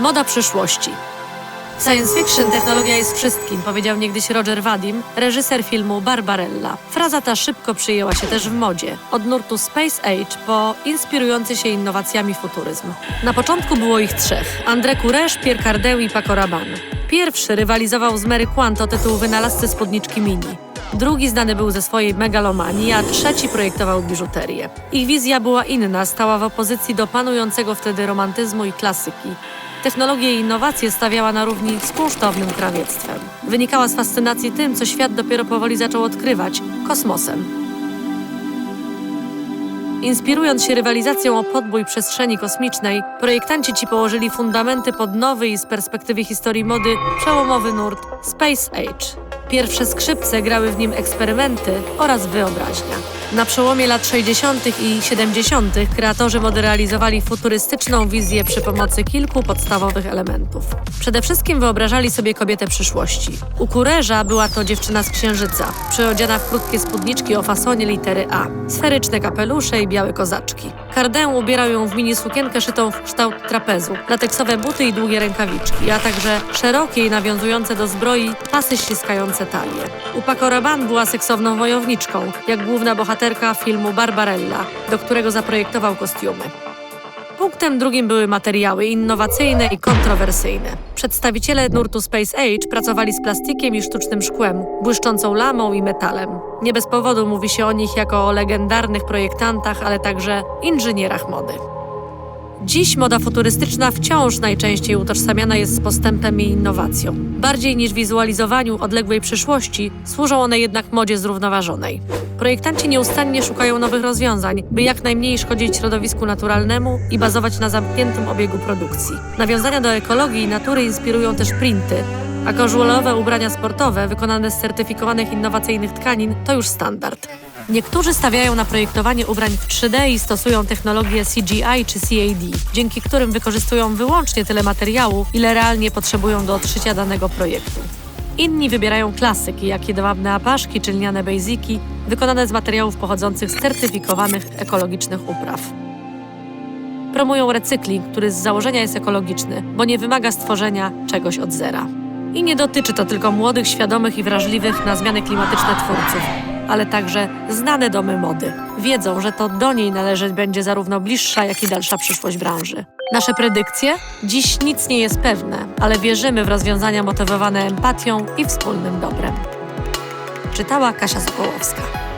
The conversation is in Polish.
Moda przyszłości. Science fiction technologia jest wszystkim, powiedział niegdyś Roger Vadim, reżyser filmu Barbarella. Fraza ta szybko przyjęła się też w modzie, od nurtu Space Age po inspirujący się innowacjami futuryzm. Na początku było ich trzech: André Courage, Pierre Cardin i Paco Rabanne. Pierwszy rywalizował z Mary Quant o tytuł wynalazcy spódniczki mini. Drugi znany był ze swojej megalomanii, a trzeci projektował biżuterię. Ich wizja była inna, stała w opozycji do panującego wtedy romantyzmu i klasyki. Technologię i innowacje stawiała na równi z kunsztownym krawiectwem. Wynikała z fascynacji tym, co świat dopiero powoli zaczął odkrywać kosmosem. Inspirując się rywalizacją o podbój przestrzeni kosmicznej, projektanci ci położyli fundamenty pod nowy i z perspektywy historii mody przełomowy nurt Space Age. Pierwsze skrzypce grały w nim eksperymenty oraz wyobraźnia. Na przełomie lat 60. i 70. kreatorzy mody realizowali futurystyczną wizję przy pomocy kilku podstawowych elementów. Przede wszystkim wyobrażali sobie kobietę przyszłości. U Kureża była to dziewczyna z księżyca, przyodziana w krótkie spódniczki o fasonie litery A, sferyczne kapelusze i białe kozaczki. Cardin ubierał ją w mini sukienkę szytą w kształt trapezu, lateksowe buty i długie rękawiczki, a także szerokie i nawiązujące do zbroi pasy ściskające talię. U Paco Rabanne była seksowną wojowniczką, jak główna bohaterka filmu Barbarella, do którego zaprojektował kostiumy. Punktem drugim były materiały innowacyjne i kontrowersyjne. Przedstawiciele nurtu Space Age pracowali z plastikiem i sztucznym szkłem, błyszczącą lamą i metalem. Nie bez powodu mówi się o nich jako o legendarnych projektantach, ale także inżynierach mody. Dziś moda futurystyczna wciąż najczęściej utożsamiana jest z postępem i innowacją. Bardziej niż wizualizowaniu odległej przyszłości, służą one jednak modzie zrównoważonej. Projektanci nieustannie szukają nowych rozwiązań, by jak najmniej szkodzić środowisku naturalnemu i bazować na zamkniętym obiegu produkcji. Nawiązania do ekologii i natury inspirują też printy, a casualowe ubrania sportowe wykonane z certyfikowanych innowacyjnych tkanin to już standard. Niektórzy stawiają na projektowanie ubrań w 3D i stosują technologię CGI czy CAD, dzięki którym wykorzystują wyłącznie tyle materiału, ile realnie potrzebują do odszycia danego projektu. Inni wybierają klasyki, jak jedwabne apaszki czy lniane basiki, wykonane z materiałów pochodzących z certyfikowanych ekologicznych upraw. Promują recykling, który z założenia jest ekologiczny, bo nie wymaga stworzenia czegoś od zera. I nie dotyczy to tylko młodych, świadomych i wrażliwych na zmiany klimatyczne twórców, ale także znane domy mody. Wiedzą, że to do niej należeć będzie zarówno bliższa, jak i dalsza przyszłość branży. Nasze predykcje? Dziś nic nie jest pewne, ale wierzymy w rozwiązania motywowane empatią i wspólnym dobrem. Czytała Kasia Sokołowska.